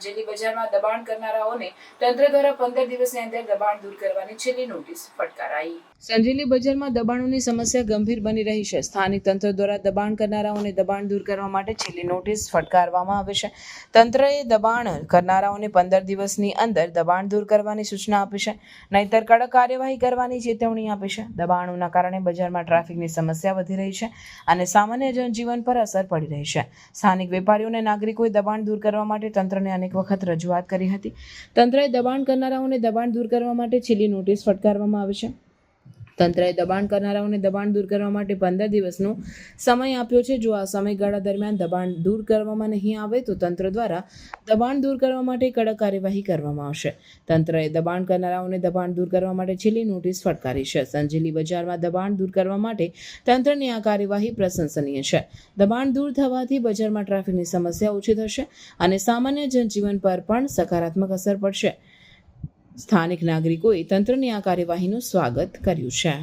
સંજેલી બજારમાં દબાણ કરનારાઓને તંત્ર દ્વારા પંદર દિવસની અંદર દબાણ દૂર કરવાની છેલ્લી નોટિસ ફટકારાઈ. સંજેલી બજારમાં દબાણોની સમસ્યા ગંભીર બની રહી છે. સ્થાનિક તંત્ર દ્વારા દબાણ કરનારાઓને દબાણ દૂર કરવા માટે છેલ્લી નોટિસ ફટકારવામાં આવી છે. તંત્રએ દબાણ કરનારાઓને પંદર દિવસની અંદર દબાણ દૂર કરવાની સૂચના આપી છે. નહીતર કડક કાર્યવાહી કરવાની ચેતવણી આપી છે. દબાણોના કારણે બજારમાં ટ્રાફિકની સમસ્યા વધી રહી છે અને સામાન્ય જનજીવન પર અસર પડી રહી છે. સ્થાનિક વેપારીઓ અને નાગરિકોએ દબાણ દૂર કરવા માટે તંત્રને અનેક વખત રજૂઆત કરી હતી. તંત્રએ દબાણ કરનારાઓને દબાણ દૂર કરવા માટે છેલ્લી નોટિસ ફટકારવામાં આવી છે. તંત્રએ દબાણ કરનારાઓને દબાણ દૂર કરવા માટે પંદર દિવસનો સમય આપ્યો છે. જો આ સમયગાળા દરમિયાન દબાણ દૂર કરવામાં નહીં આવે, તો તંત્ર દ્વારા દબાણ દૂર કરવા માટે કડક કાર્યવાહી કરવામાં આવશે. તંત્રએ દબાણ કરનારાઓને દબાણ દૂર કરવા માટે છેલ્લી નોટિસ ફટકારી છે. સંજેલી બજારમાં દબાણ દૂર કરવા માટે તંત્રની આ કાર્યવાહી પ્રશંસનીય છે. દબાણ દૂર થવાથી બજારમાં ટ્રાફિકની સમસ્યા ઓછી થશે અને સામાન્ય જનજીવન પર પણ સકારાત્મક અસર પડશે. સ્થાનિક નાગરિકોએ તંત્રની આ કાર્યવાહીનું સ્વાગત કર્યું છે.